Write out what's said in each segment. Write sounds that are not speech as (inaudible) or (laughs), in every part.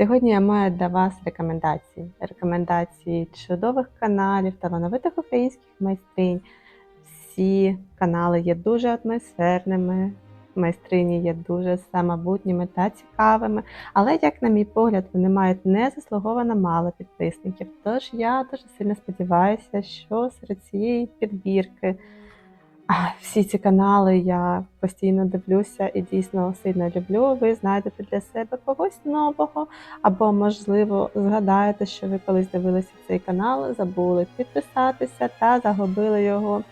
Сьогодні я маю для вас рекомендації. Рекомендації чудових каналів, талановитих українських майстринь. Всі канали є дуже атмосферними, майстрині є дуже самобутніми та цікавими. Але, як на мій погляд, вони мають незаслуговано мало підписників. Тож я дуже сильно сподіваюся, що серед цієї підбірки (laughs) всі ці канали я постійно дивлюся і дійсно сильно люблю. Ви знайдете для себе когось нового, або, можливо, згадаєте, що ви колись дивилися цей канал, забули підписатися та загубили його.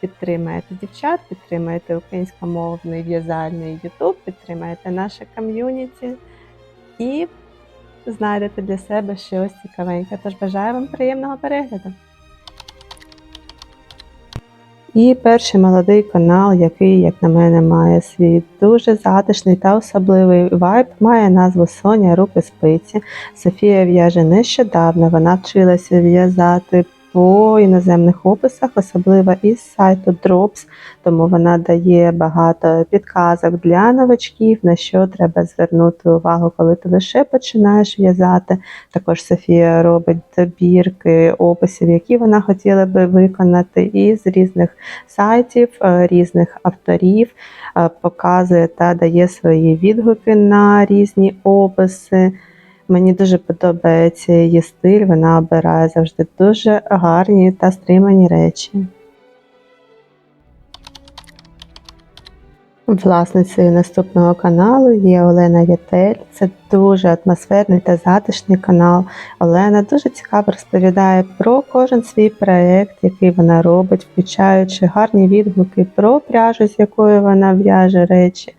Підтримаєте дівчат, підтримаєте українськомовний в'язальний YouTube, підтримаєте наше ком'юніті і знайдете для себе щось цікавеньке. Тож бажаю вам приємного перегляду! І перший молодий канал, який, як на мене, має свій дуже затишний та особливий вайб, має назву Соня Руки Спиці. Софія в'яже нещодавно. Вона вчилася в'язати по іноземних описах, особливо із сайту Drops, тому вона дає багато підказок для новачків, на що треба звернути увагу, коли ти лише починаєш в'язати. Також Софія робить добірки описів, які вона хотіла би виконати, із різних сайтів, е, різних авторів, е, показує та дає свої відгуки на різні описи. Мені дуже подобається її стиль, вона обирає завжди дуже гарні та стримані речі. Власницею наступного каналу є Олена Ятель. Це дуже атмосферний та затишний канал. Олена дуже цікаво розповідає про кожен свій проєкт, який вона робить, включаючи гарні відгуки про пряжу, з якою вона в'яже речі.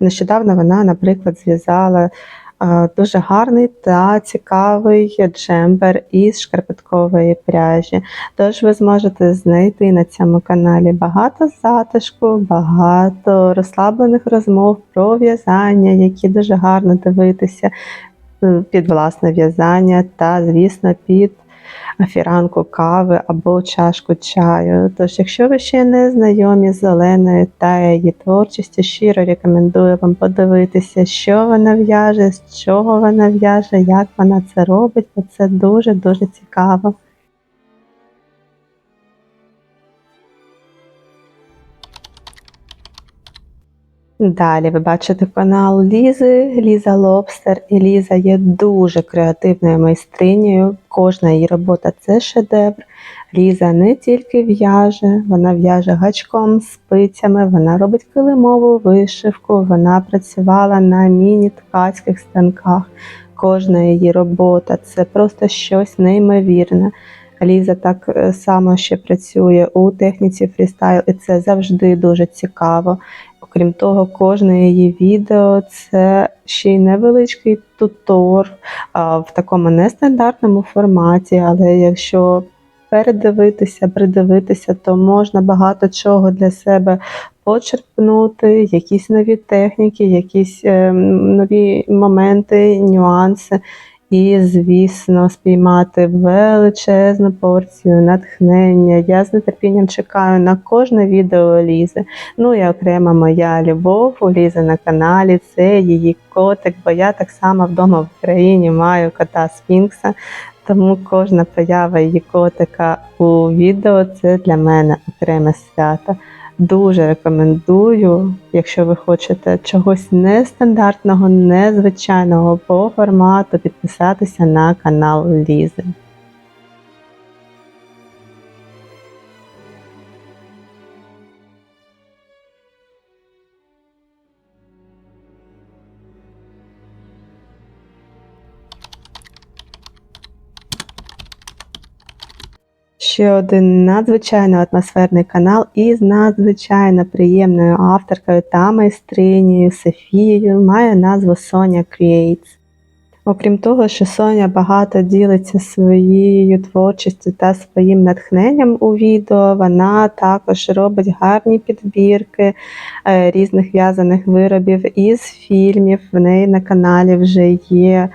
Нещодавно вона, наприклад, зв'язала дуже гарний та цікавий джембер із шкарпеткової пряжі. Тож ви зможете знайти на цьому каналі багато затишку, багато розслаблених розмов про в'язання, які дуже гарно дивитися е, під власне в'язання, та, звісно, під фіранку кави або чашку чаю. Тож, якщо ви ще не знайомі з Оленою та її творчістю, щиро рекомендую вам подивитися, що вона в'яже, з чого вона в'яже, як вона це робить, бо це дуже-дуже цікаво. Далі ви бачите канал Лізи, Ліза Лобстер. І Ліза є дуже креативною майстринею. Кожна її робота це шедевр. Ліза не тільки в'яже, вона в'яже гачком, спицями, вона робить килимову вишивку, вона працювала на міні-ткацьких станках. Кожна її робота це просто щось неймовірне. Ліза так е, само ще працює у техніці фрістайл, і це завжди дуже цікаво. Окрім того, кожне її відео це ще й невеличкий тутор в такому нестандартному форматі, але якщо передивитися, придивитися, то можна багато чого для себе почерпнути, якісь нові техніки, якісь е, нові моменти, нюанси. І, звісно, спіймати величезну порцію натхнення. Я з нетерпінням чекаю на кожне відео Лізи. Ну і окрема моя любов у Лізи на каналі це її котик, бо я так само вдома в Україні маю кота Сфінкса. Тому кожна поява її котика у відео це для мене окреме свято. Дуже рекомендую, якщо ви хочете чогось нестандартного, незвичайного по формату, підписатися на канал Лізи. Ще один надзвичайно атмосферний канал із надзвичайно приємною авторкою та майстринею Софією має назву Соня Creates. Окрім того, що Соня багато ділиться своєю творчістю та своїм натхненням у відео, вона також робить гарні підбірки е, різних в'язаних виробів із фільмів. В неї на каналі вже є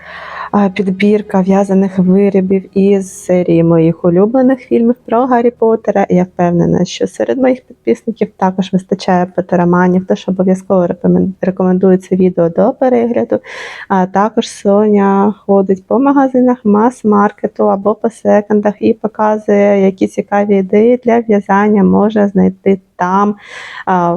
підбірка в'язаних виробів із серії моїх улюблених фільмів про Гаррі Поттера. Я впевнена, що серед моїх підписників також вистачає потераманів, тож обов'язково рекомен- рекомендую це відео до перегляду. А також Соня ходить по магазинах мас-маркету або по секондах і показує, які цікаві ідеї для в'язання можна знайти там.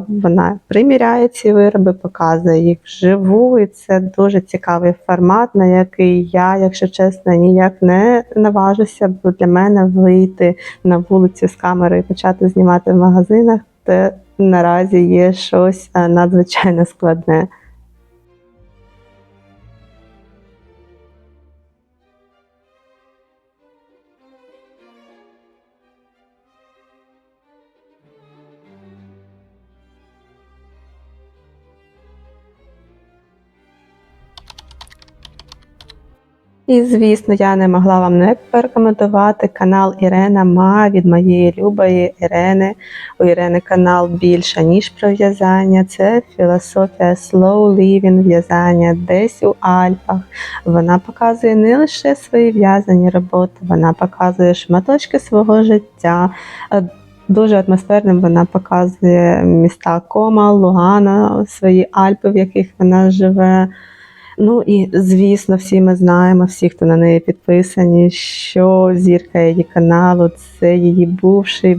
Вона приміряє ці вироби, показує їх вживу, і це дуже цікавий формат, на який я, якщо чесно, ніяк не наважуся, бо для мене вийти на вулицю з камерою і почати знімати в магазинах, це наразі є щось е, надзвичайно складне. І, звісно, я не могла вам не порекомендувати канал Ірена Ма від моєї любої Ірени. У Ірени канал більше, ніж про в'язання. Це філософія slow living, в'язання десь у Альпах. Вона показує не лише свої в'язані роботи, вона показує шматочки свого життя. Дуже атмосферним вона показує міста Кома, Лугана, свої Альпи, в яких вона живе. Ну і звісно, всі ми знаємо, всі, хто на неї підписані, що зірка її каналу це її бувший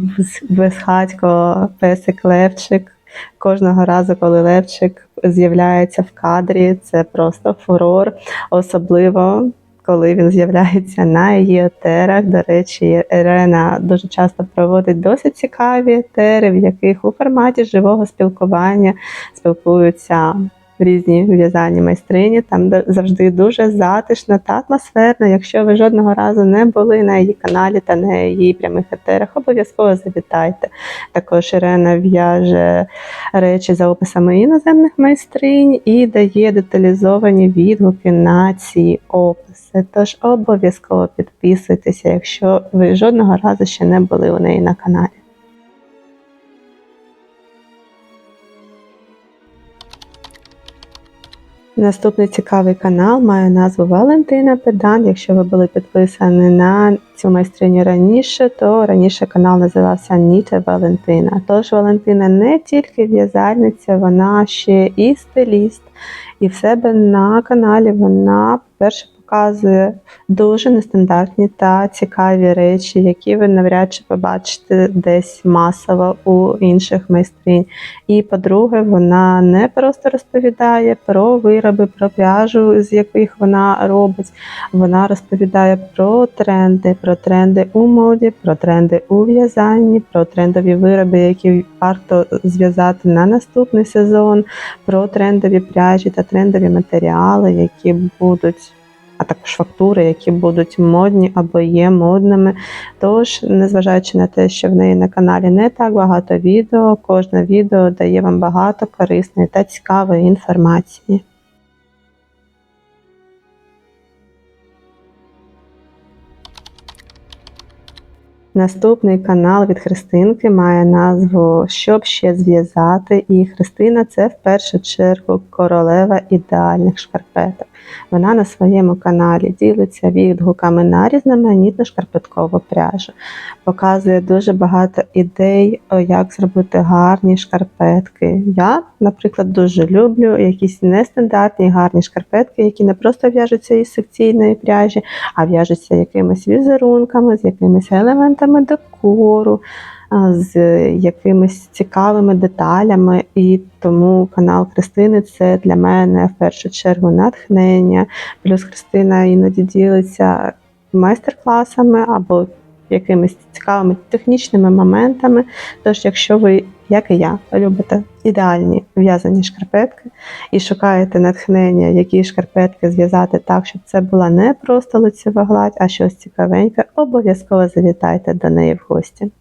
безхатько песик Левчик. Кожного разу, коли Левчик з'являється в кадрі, це просто фурор, особливо. Коли він з'являється на її етерах. До речі, Ірена дуже часто проводить досить цікаві етери, в яких у форматі живого спілкування спілкуються різні в'язальні майстрині. Там завжди дуже затишно та атмосферно. Якщо ви жодного разу не були на її каналі та на її прямих етерах, обов'язково завітайте. Також Ірена в'яже речі за описами іноземних майстринь і дає деталізовані відгуки на ці описи. Тож обов'язково підписуйтеся, якщо ви жодного разу ще не були у неї на каналі. Наступний цікавий канал має назву Валентина Педан. Якщо ви були підписані на цю майстриню раніше, то раніше канал називався Ніте Валентина. Тож Валентина не тільки в'язальниця, вона ще і стиліст. І в себе на каналі вона перше показує дуже нестандартні та цікаві речі, які ви навряд чи побачите десь масово у інших майстринь. І по-друге, вона не просто розповідає про вироби, про пряжу, з яких вона робить. Вона розповідає про тренди, про тренди у моді, про тренди у в'язанні, про трендові вироби, які варто зв'язати на наступний сезон, про трендові пряжі та трендові матеріали, які будуть. А також фактури, які будуть модні або є модними. Тож, незважаючи на те, що в неї на каналі не так багато відео, кожне відео дає вам багато корисної та цікавої інформації. Наступний канал від Христинки має назву Щоб ще зв'язати. І Христина це в першу чергу королева ідеальних шкарпеток. Вона на своєму каналі ділиться відгуками на різноманітну шкарпеткову пряжу, показує дуже багато ідей, як зробити гарні шкарпетки. Я, наприклад, дуже люблю якісь нестандартні гарні шкарпетки, які не просто в'яжуться із секційної пряжі, а в'яжуться якимись візерунками, з якимись елементами декору, з якимись цікавими деталями. І тому канал Христини це для мене в першу чергу натхнення. Плюс Христина іноді ділиться майстер-класами або якимись цікавими технічними моментами. Тож, якщо ви, як і я, любите ідеальні в'язані шкарпетки і шукаєте натхнення, які шкарпетки зв'язати так, щоб це була не просто лицева гладь, а щось цікавеньке, обов'язково завітайте до неї в гості.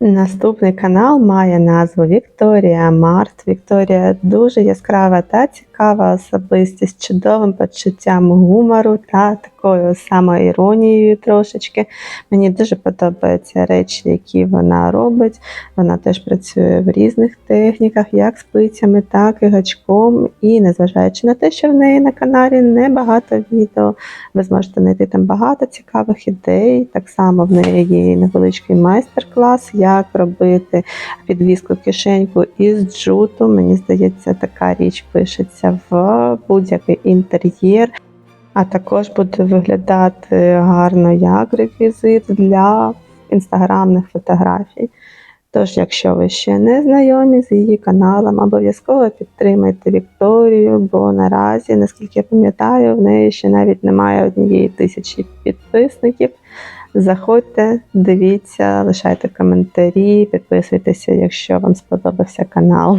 Наступний канал має назву Вікторія Март. Вікторія дуже яскрава та цікава особистість, з чудовим почуттям гумору та такою самоіронією трошечки. Мені дуже подобаються речі, які вона робить. Вона теж працює в різних техніках, як спицями, так і гачком. І незважаючи на те, що в неї на каналі небагато відео, ви зможете знайти там багато цікавих ідей. Так само в неї є невеличкий майстер-клас, як робити підвіску кишеньку із джуту. Мені здається, така річ пишеться в будь-який інтер'єр. А також буде виглядати гарно як реквізит для інстаграмних фотографій. Тож, якщо ви ще не знайомі з її каналом, обов'язково підтримайте Вікторію, бо наразі, наскільки я пам'ятаю, в неї ще навіть немає однієї тисячі підписників. Заходьте, дивіться, лишайте коментарі, підписуйтеся, якщо вам сподобався канал.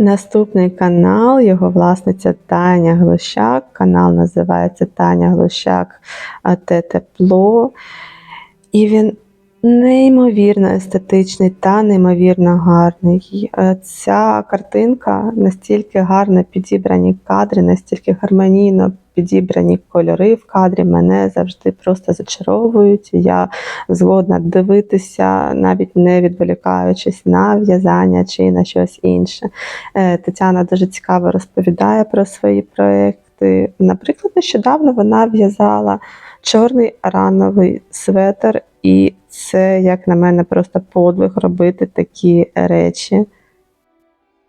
Наступний канал, його власниця Таня Глущак. Канал називається Таня Глущак а Те тепло. І він неймовірно естетичний та неймовірно гарний. Е, Ця картинка настільки гарно підібрані кадри, настільки гармонійно підібрані кольори в кадрі мене завжди просто зачаровують. Я згодна дивитися, навіть не відволікаючись на в'язання чи на щось інше. Е, Тетяна дуже цікаво розповідає про свої проекти. Наприклад, нещодавно вона в'язала чорний рановий светр, і це, як на мене, просто подвиг робити такі речі.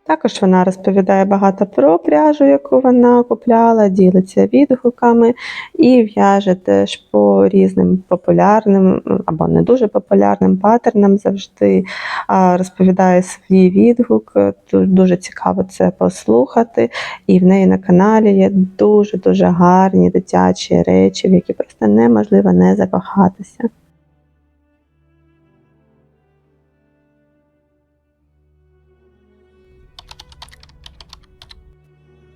Також вона розповідає багато про пряжу, яку вона купляла, ділиться відгуками і в'яже теж по різним популярним або не дуже популярним паттернам завжди. Розповідає свій відгук. Дуже цікаво це послухати. І в неї на каналі є дуже-дуже гарні дитячі речі, в які просто неможливо не закохатися.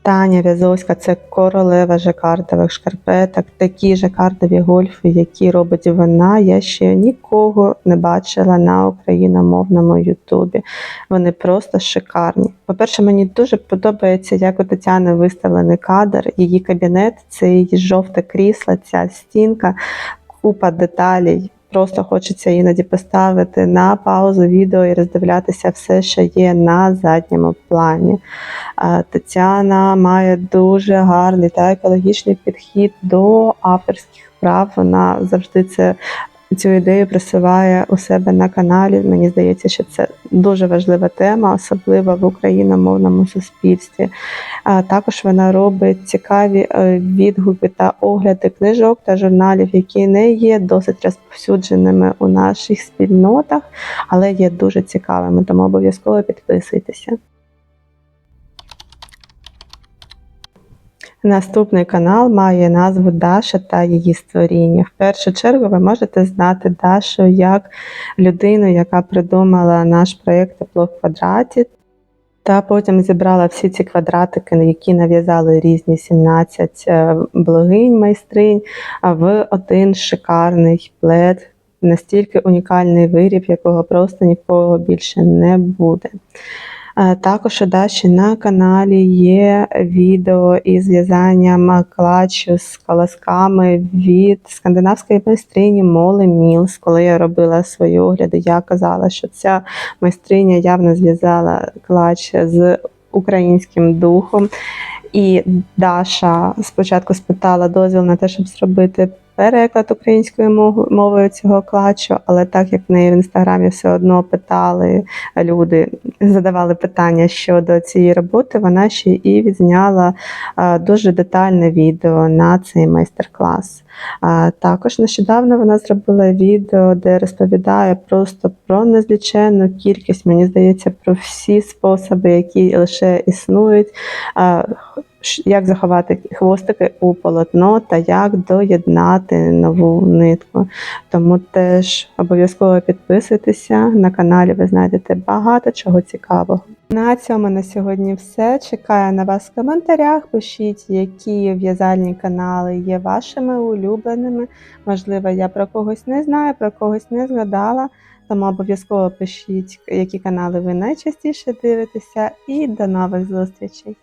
Таня В'язовська це королева жакардових шкарпеток, такі жакардові гольфи, які робить вона. Я ще нікого не бачила на україномовному Ютубі. Вони просто шикарні. По-перше, мені дуже подобається, як у Тетяни виставлений кадр. Її кабінет це її жовте крісло, ця стінка, купа деталей. Просто хочеться іноді поставити на паузу відео і роздивлятися все, що є на задньому плані. Тетяна має дуже гарний та екологічний підхід до авторських прав. Вона завжди це. Цю ідею просуває у себе на каналі. Мені здається, що це дуже важлива тема, особливо в україномовному суспільстві. А також вона робить цікаві е, відгуки та огляди книжок та журналів, які не є досить розповсюдженими у наших спільнотах, але є дуже цікавими. Тому обов'язково підписуйтеся. Наступний канал має назву Даша та її створіння. В першу чергу ви можете знати Дашу як людину, яка придумала наш проєкт тепло в квадраті. Та потім зібрала всі ці квадратики, які нав'язали різні 17 е, блогинь, майстринь, в один шикарний плед, настільки унікальний виріб, якого просто нікого більше не буде. Також у Даші на каналі є відео із в'язанням клатчу з колосками від скандинавської майстрині Моли Мілс. Коли я робила свої огляди, я казала, що ця майстриня явно зв'язала клач з українським духом. І Даша спочатку спитала дозвіл на те, щоб зробити переклад українською мовою цього клатчу, але так як в неї в інстаграмі все одно питали люди, задавали питання щодо цієї роботи, вона ще і відзняла е, дуже детальне відео на цей майстер-клас. Також нещодавно вона зробила відео, де розповідає просто про незліченну кількість, мені здається, про всі способи, які лише існують. Як заховати хвостики у полотно та як доєднати нову нитку. Тому теж обов'язково підписуйтеся на каналі, ви знайдете багато чого цікавого. На цьому на сьогодні все. Чекаю на вас в коментарях. Пишіть, які в'язальні канали є вашими улюбленими. Можливо, я про когось не знаю, про когось не згадала. Тому обов'язково пишіть, які канали ви найчастіше дивитеся, і до нових зустрічей!